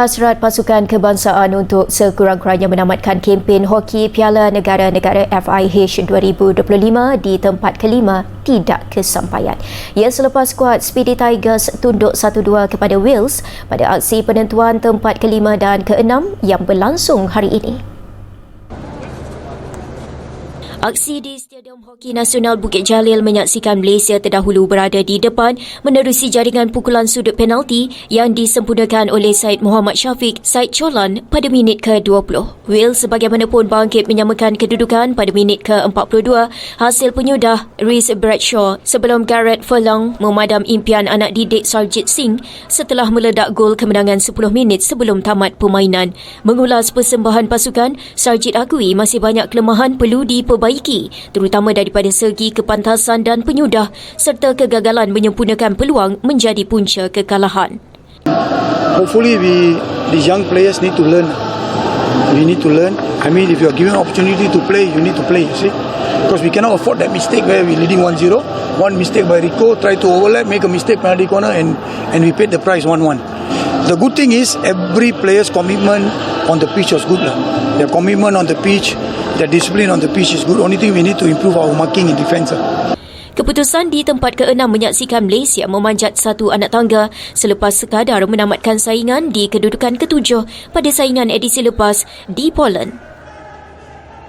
Hasrat pasukan kebangsaan untuk sekurang-kurangnya menamatkan kempen hoki Piala Negara-Negara FIH 2025 di tempat kelima tidak kesampaian. Ia selepas skuad Speedy Tigers tunduk 1-2 kepada Wales pada aksi penentuan tempat kelima dan keenam yang berlangsung hari ini. Aksi di Stadium Hoki Nasional Bukit Jalil menyaksikan Malaysia terdahulu berada di depan menerusi jaringan pukulan sudut penalti yang disempurnakan oleh Said Muhammad Syafiq Said Cholan pada minit ke-20. Wales sebagaimanapun bangkit menyamakan kedudukan pada minit ke-42 hasil penyudah Rhys Bradshaw sebelum Garrett Furlong memadam impian anak didik Sarjit Singh setelah meledak gol kemenangan 10 minit sebelum tamat permainan. Mengulas persembahan pasukan, Sarjit akui masih banyak kelemahan perlu diperbaiki diperbaiki terutama daripada segi kepantasan dan penyudah serta kegagalan menyempurnakan peluang menjadi punca kekalahan. hopefully we these young players need to learn we need to learn i mean if you are given opportunity to play you need to play you see because we cannot afford that mistake where we leading 1-0 one mistake by rico try to overlap make a mistake penalty corner and and we paid the price 1-1 the good thing is every player's commitment on the pitch was good lah. their commitment on the pitch their discipline on the pitch is good only thing we need to improve our marking in defence lah. Keputusan di tempat ke-6 menyaksikan Malaysia memanjat satu anak tangga selepas sekadar menamatkan saingan di kedudukan ketujuh pada saingan edisi lepas di Poland.